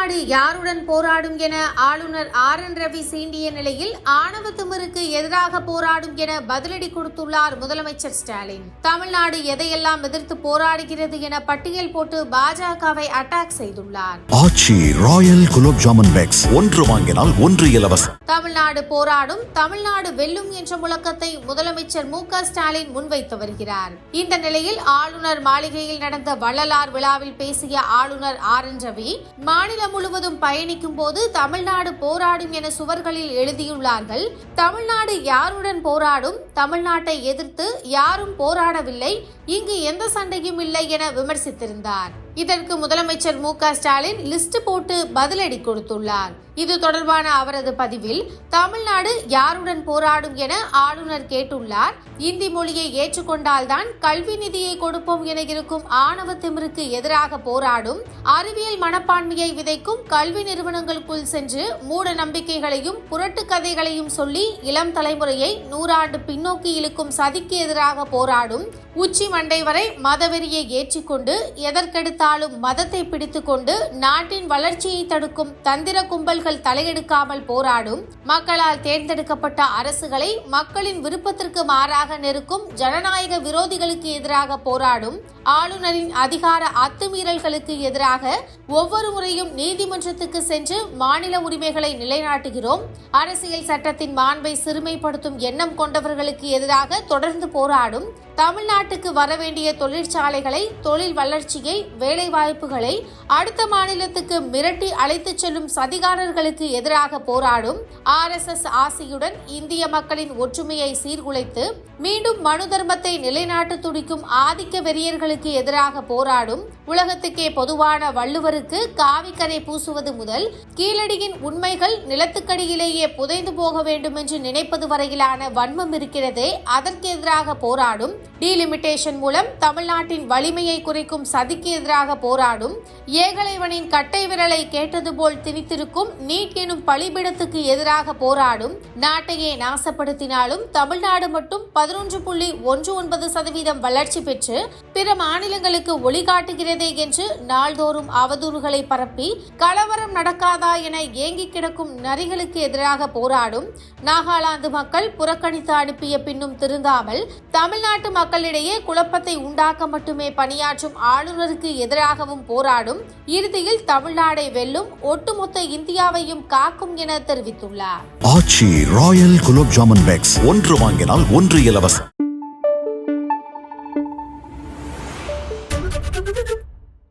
தமிழ்நாடு யாருடன் போராடும் என ஆளுநர் ஆர் என் ரவி சீண்டிய நிலையில் ஆணவ திமிருக்கு எதிராக போராடும் என பதிலடி கொடுத்துள்ளார் முதலமைச்சர் ஸ்டாலின். தமிழ்நாடு எதையெல்லாம் எதிர்த்து போராடுகிறது என பட்டியல் போட்டு பாஜகவை அட்டாக் செய்துள்ளார். ஆச்சி ராயல் குலோப் ஜாமுன் பேக்ஸ் ஒன்று வாங்கினால் ஒன்று இலவசம். தமிழ்நாடு போராடும் தமிழ்நாடு வெல்லும் என்ற முழக்கத்தை முதலமைச்சர் மு க ஸ்டாலின் முன்வைத்து வருகிறார். இந்த நிலையில் ஆளுநர் மாளிகையில் நடந்த வள்ளலார் விழாவில் பேசிய ஆளுநர் ஆர் என் ரவி மாநிலம் முழுவதும் பயணிக்கும் போது தமிழ்நாடு போராடும் என சுவர்களில் எழுதியுள்ளார்கள். தமிழ்நாடு யாருடன் போராடும்? தமிழ்நாட்டை எதிர்த்து யாரும் போராடவில்லை. இங்கு எந்த சண்டையும் இல்லை என விமர்சித்திருந்தார். இதற்கு முதலமைச்சர் மு க ஸ்டாலின் லிஸ்ட் போட்டு பதிலடி கொடுத்துள்ளார். இது தொடர்பான அவரது பதிவில் தமிழ்நாடு யாருடன் போராடும் என ஆளுநர் கேட்டுள்ளார். இந்தி மொழியை ஏற்றுக்கொண்டால்தான் கல்வி நிதியை கொடுப்போம் என இருக்கும் ஆணவ திமிருக்கு எதிராக போராடும் அறிவியல் மனப்பான்மையை விதைக்கும் கல்வி நிறுவனங்களுக்குள் சென்று மூட நம்பிக்கைகளையும் புரட்டு கதைகளையும் சொல்லி இளம் தலைமுறையை நூறாண்டு பின்னோக்கி இழுக்கும் சதிக்கு எதிராக போராடும் உச்சி மண்டை வரை மதவெறியை ஏற்றிக்கொண்டு எதற்கெடுத்தாலும் மதத்தை பிடித்துக்கொண்டு நாட்டின் வளர்ச்சியை தடுக்கும் தந்திர கும்பல்கள் தலையெடுக்காமல் போராடும் மக்களால் தேர்ந்தெடுக்கப்பட்ட அரசுகளை மக்களின் விருப்பத்திற்கு மாறாக நெருக்கும் ஜனநாயக விரோதிகளுக்கு எதிராக போராடும் ஆளுநரின் அதிகார அத்துமீறல்களுக்கு எதிராக ஒவ்வொரு முறையும் நீதிமன்றத்துக்கு சென்று மாநில உரிமைகளை நிலைநாட்டுகிறோம். அரசியல் சட்டத்தின் மாண்பை சிறுமைப்படுத்தும் எண்ணம் கொண்டவர்களுக்கு எதிராக தொடர்ந்து போராடும் தமிழ்நாட்டுக்கு வரவேண்டிய தொழிற்சாலைகளை தொழில் வளர்ச்சியை வேலைவாய்ப்புகளை அடுத்த மாநிலத்துக்கு மிரட்டி அழைத்துச் செல்லும் சதிகாரர்களுக்கு எதிராக போராடும் ஆர்எஸ்எஸ் ஆசியுடன் இந்திய மக்களின் ஒற்றுமையை சீர்குலைத்து மீண்டும் மனு தர்மத்தை நிலைநாட்டு துடிக்கும் ஆதிக்க வெறியர்களுக்கு எதிராக போராடும் உலகத்துக்கே பொதுவான வள்ளுவருக்கு காவிக்கரை பூசுவது முதல் கீழடியின் உண்மைகள் நிலத்துக்கடியிலேயே புதைந்து போக வேண்டும் என்று நினைப்பது வரையிலான வன்மம் இருக்கிறதே அதற்கு எதிராக போராடும் டீலிமிட்டேஷன் மூலம் தமிழ்நாட்டின் வலிமையை குறைக்கும் சதிக்கு எதிராக போராடும் ஏகலைவனின் கட்டை விரலை கேட்டது போல் திணித்திருக்கும் நீட் எனும் பழிபிடத்துக்கு எதிராக போராடும் நாட்டையே நாசப்படுத்தினாலும் தமிழ்நாடு மட்டும் பதினொன்று புள்ளி ஒன்று ஒன்பது சதவீதம் வளர்ச்சி பெற்று பிற மாநிலங்களுக்கு ஒளிகாட்டுகிறதே என்று நாள்தோறும் அவதூறுகளை பரப்பி கலவரம் நடக்காதா என ஏங்கி கிடக்கும் நரிகளுக்கு எதிராக போராடும் நாகாலாந்து மக்கள் புறக்கணித்து அனுப்பிய பின்னும் திருந்தாமல் தமிழ்நாட்டு மக்களிடையே குழப்பத்தை உண்டாக்க மட்டுமே பணியாற்றும் ஆளுநருக்கு எதிராகவும் போராடும் இறுதியில் தமிழ்நாடை வெல்லும் ஒட்டுமொத்த இந்தியாவையும் காக்கும் என தெரிவித்துள்ளார். ஆட்சி ராயல் குலோப் ஜாமுன் பேக்ஸ் ஒன்று வாங்கினால் ஒன்று இலவசம்.